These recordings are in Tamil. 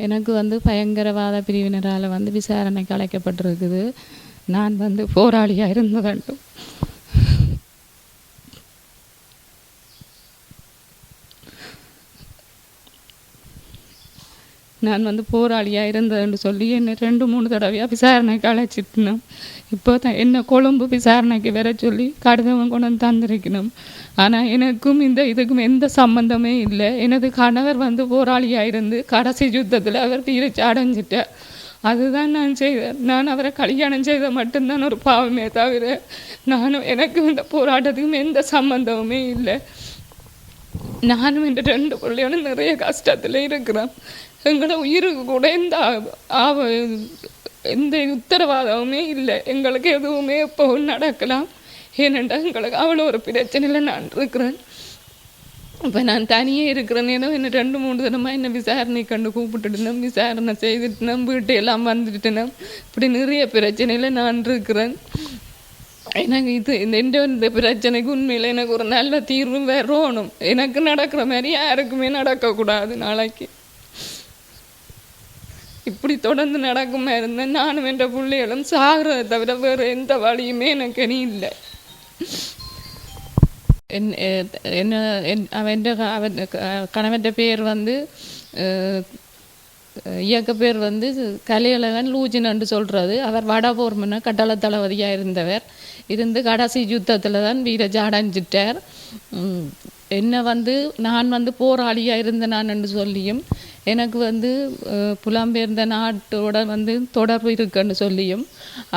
எனக்கு வந்து பயங்கரவாத பிரிவினரால் வந்து விசாரணைக்கு அழைக்கப்பட்டிருக்குது. நான் வந்து போராளியாக இருந்ததாண்டும் நான் வந்து போராளியாக இருந்ததுன்னு சொல்லி என்னை ரெண்டு மூணு தடவையாக விசாரணைக்கு அழைச்சிட்டணும் இப்போ தான் என்ன கொழும்பு விசாரணைக்கு வர சொல்லி கடிதம் கொண்டு வந்து தந்திருக்கணும். ஆனால் எனக்கும் இந்த இதுக்கும் எந்த சம்பந்தமே இல்லை. எனது கணவர் வந்து போராளியாக இருந்து கடைசி யுத்தத்தில் அவர் வீரச்சி அடைஞ்சிட்டார். அதுதான் நான் செய்தேன். நான் அவரை கல்யாணம் செய்த மட்டும்தான் ஒரு பாவமே தவிர நானும் எனக்கும் இந்த போராட்டத்துக்கும் எந்த சம்பந்தமுமே இல்லை. நானும் இந்த ரெண்டு பிள்ளையோட நிறைய கஷ்டத்தில் இருக்கிறோம். எங்களோட உயிருக்கு கூட எந்த ஆவ எந்த உத்தரவாதமுமே இல்லை. எங்களுக்கு எதுவுமே எப்பவும் நடக்கலாம். ஏனென்றால் எங்களுக்கு அவ்வளோ ஒரு பிரச்சனையில் நான் இருக்கிறேன். இப்போ நான் தனியே இருக்கிறேன். ஏதோ என்ன ரெண்டு மூணு தினமாக என்ன விசாரணை கண்டு கூப்பிட்டுட்டேன். விசாரணை செய்துட்டேன். வீட்டு எல்லாம் வந்துட்டுனேன் இப்படி நிறைய பிரச்சனையில் நான் இருக்கிறேன். எனக்கு இது இந்த இந்த இந்த பிரச்சனைக்கு உண்மையில் எனக்கு ஒரு நல்ல தீர்வு வரணும். எனக்கு நடக்கிற மாதிரி யாருக்குமே நடக்கக்கூடாது நாளைக்கு. இப்படி தொடர்ந்து நடக்குமா இருந்தேன் நானும் என்ற பிள்ளைகளும் சாகிறத தவிர வேறு எந்த வழியுமே எனக்கு இனி இல்லை. என் என்ன என் அவன் அவன் கணவன் பேர் வந்து அஹ், இயக்க பேர் வந்து கலையழகன் லூஜினன்று சொல்கிறது அவர் வடபோர்மன கட்டள தளபதியாக இருந்தவர். இருந்து கடைசி யுத்தத்தில் தான் வீரஜாடஞ்சிட்டார் அடைஞ்சிட்டார் வந்து நான் வந்து போராளியாக இருந்த நான் என்று சொல்லியும் எனக்கு வந்து புலம்பெயர்ந்த நாட்டோட வந்து தொடர்பு இருக்குன்னு சொல்லியும்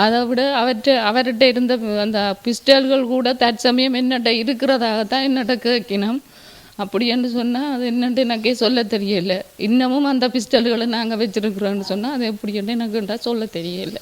அதை விட அவற்றை அவர்கிட்ட இருந்த அந்த பிஸ்டல்கள் கூட தற்சமயம் என்னட்ட இருக்கிறதாகத்தான் என்னட்ட கேட்கினோம். அப்படி என்று சொன்னால் அது என்னென்று எனக்கே சொல்ல தெரியலை. இன்னமும் அந்த பிஸ்டல்களை நாங்கள் வச்சுருக்குறோன்னு சொன்னால் அது எப்படி என்று எனக்கு சொல்ல தெரியலை.